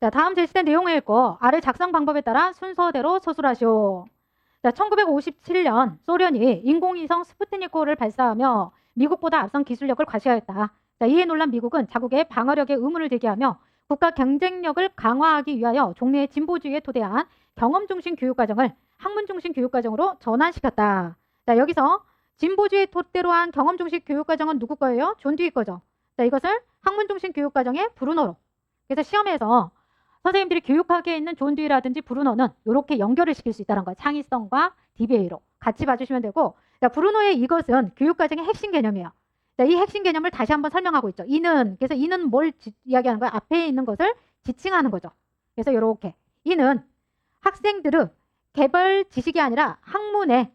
자, 다음 제시된 내용을 읽고 아래 작성 방법에 따라 순서대로 서술하시오. 자, 1957년 소련이 인공위성 스푸트니크를 발사하며 미국보다 앞선 기술력을 과시하였다. 자, 이에 놀란 미국은 자국의 방어력에 의문을 제기하며 국가 경쟁력을 강화하기 위하여 종래의 진보주의에 토대한 경험 중심 교육 과정을 학문 중심 교육 과정으로 전환시켰다. 자, 여기서 진보주의 토대로 한 경험 중심 교육 과정은 누구 거예요? 존 듀이 거죠. 자, 이것을 학문 중심 교육 과정의 브루노로. 그래서 시험에서 선생님들이 교육학에 있는 존 듀이라든지 브루노는 이렇게 연결을 시킬 수 있다는 거예요. 창의성과 DBA로 같이 봐주시면 되고, 자, 브루노의 이것은 교육 과정의 핵심 개념이에요. 자, 이 핵심 개념을 다시 한번 설명하고 있죠. 이는 그래서 이는 뭘 지- 이야기하는 거야? 앞에 있는 것을 지칭하는 거죠. 그래서 이렇게 이는 학생들의 개발 지식이 아니라 학문의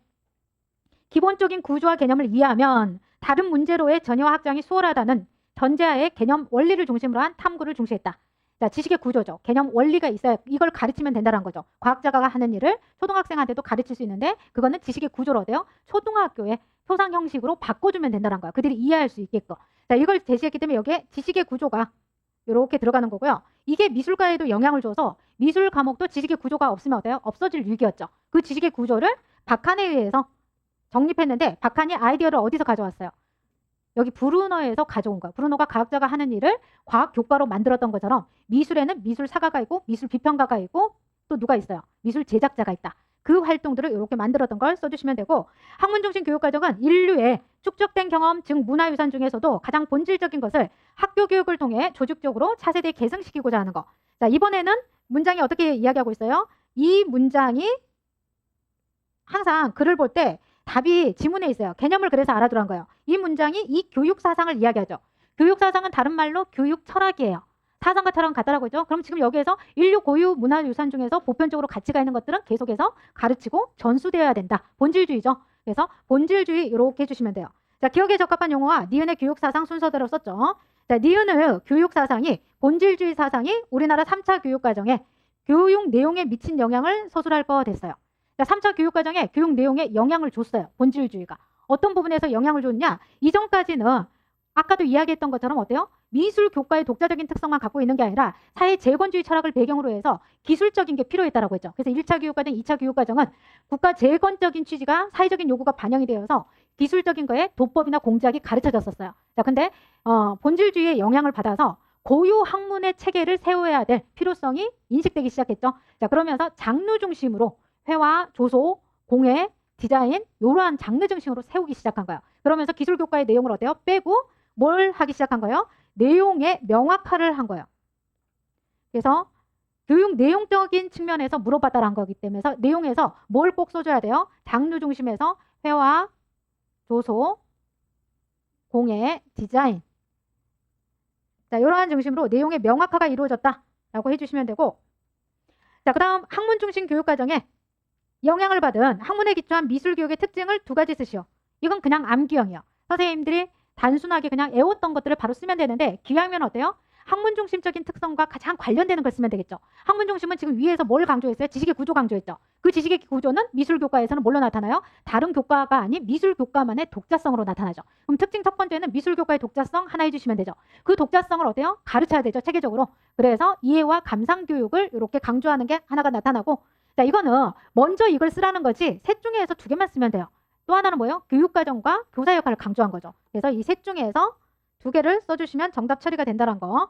기본적인 구조와 개념을 이해하면 다른 문제로의 전혀 확장이 수월하다는 전제하에 개념 원리를 중심으로 한 탐구를 중시했다. 자, 지식의 구조죠. 개념 원리가 있어야 이걸 가르치면 된다는 거죠. 과학자가 하는 일을 초등학생한테도 가르칠 수 있는데 그거는 지식의 구조로 어때요? 초등학교의 표상 형식으로 바꿔주면 된다는 거야. 그들이 이해할 수 있게끔. 자, 이걸 제시했기 때문에 여기에 지식의 구조가 이렇게 들어가는 거고요. 이게 미술과에도 영향을 줘서 미술 과목도 지식의 구조가 없으면 어때요? 없어질 위기였죠. 그 지식의 구조를 박한에 의해서 정립했는데 박한이 아이디어를 어디서 가져왔어요? 여기 브루노에서 가져온 거야. 브루노가 과학자가 하는 일을 과학 교과로 만들었던 것처럼 미술에는 미술 사가가 있고 미술 비평가가 있고 또 누가 있어요? 미술 제작자가 있다. 그 활동들을 이렇게 만들었던 걸 써주시면 되고 학문 중심 교육 과정은 인류의 축적된 경험, 즉 문화유산 중에서도 가장 본질적인 것을 학교 교육을 통해 조직적으로 차세대에 계승시키고자 하는 거. 자 이번에는 문장이 어떻게 이야기하고 있어요? 이 문장이 항상 글을 볼 때 답이 지문에 있어요. 개념을 그래서 알아두란 거예요. 이 문장이 이 교육 사상을 이야기하죠. 교육 사상은 다른 말로 교육 철학이에요. 사상과 철학은 같다라고 했죠. 그럼 지금 여기에서 인류 고유 문화유산 중에서 보편적으로 가치가 있는 것들은 계속해서 가르치고 전수되어야 된다. 본질주의죠. 그래서 본질주의 이렇게 해주시면 돼요. 자, 기억에 적합한 용어와 니은의 교육 사상 순서대로 썼죠. 자, 니은의 교육 사상이 본질주의 사상이 우리나라 3차 교육 과정에 교육 내용에 미친 영향을 서술할 거 됐어요. 자, 3차 교육 과정에 교육 내용에 영향을 줬어요. 본질주의가. 어떤 부분에서 영향을 줬냐? 이전까지는 아까도 이야기했던 것처럼 어때요? 미술 교과의 독자적인 특성만 갖고 있는 게 아니라 사회 재건주의 철학을 배경으로 해서 기술적인 게 필요했다라고 했죠. 그래서 1차 교육 과정, 2차 교육 과정은 국가 재건적인 취지가 사회적인 요구가 반영이 되어서 기술적인 거에 도법이나 공작이 가르쳐졌었어요. 자, 근데 어, 본질주의의 영향을 받아서 고유 학문의 체계를 세워야 될 필요성이 인식되기 시작했죠. 자, 그러면서 장르 중심으로 회화, 조소, 공예, 디자인 이러한 장르 중심으로 세우기 시작한 거예요. 그러면서 기술 교과의 내용을 어때요? 빼고 뭘 하기 시작한 거예요? 내용의 명확화를 한 거예요. 그래서 교육 내용적인 측면에서 물어봤다라는 거기 때문에 내용에서 뭘 꼭 써줘야 돼요? 장르 중심에서 회화, 조소, 공예, 디자인. 자, 이러한 중심으로 내용의 명확화가 이루어졌다라고 해주시면 되고, 자, 그 다음 학문 중심 교육 과정에 영향을 받은 학문에 기초한 미술 교육의 특징을 두 가지 쓰시오. 이건 그냥 암기형이요. 선생님들이 단순하게 그냥 애웠던 것들을 바로 쓰면 되는데 기하면 어때요? 학문 중심적인 특성과 가장 관련되는 걸 쓰면 되겠죠. 학문 중심은 지금 위에서 뭘 강조했어요? 지식의 구조 강조했죠. 그 지식의 구조는 미술 교과에서는 뭘로 나타나요? 다른 교과가 아닌 미술 교과만의 독자성으로 나타나죠. 그럼 특징 첫 번째는 미술 교과의 독자성 하나 해주시면 되죠. 그 독자성을 어때요? 가르쳐야 되죠. 체계적으로. 그래서 이해와 감상 교육을 이렇게 강조하는 게 하나가 나타나고 자 이거는 먼저 이걸 쓰라는 거지 셋 중에서 두 개만 쓰면 돼요. 또 하나는 뭐예요? 교육과정과 교사 역할을 강조한 거죠. 그래서 이 셋 중에서 두 개를 써주시면 정답 처리가 된다는 거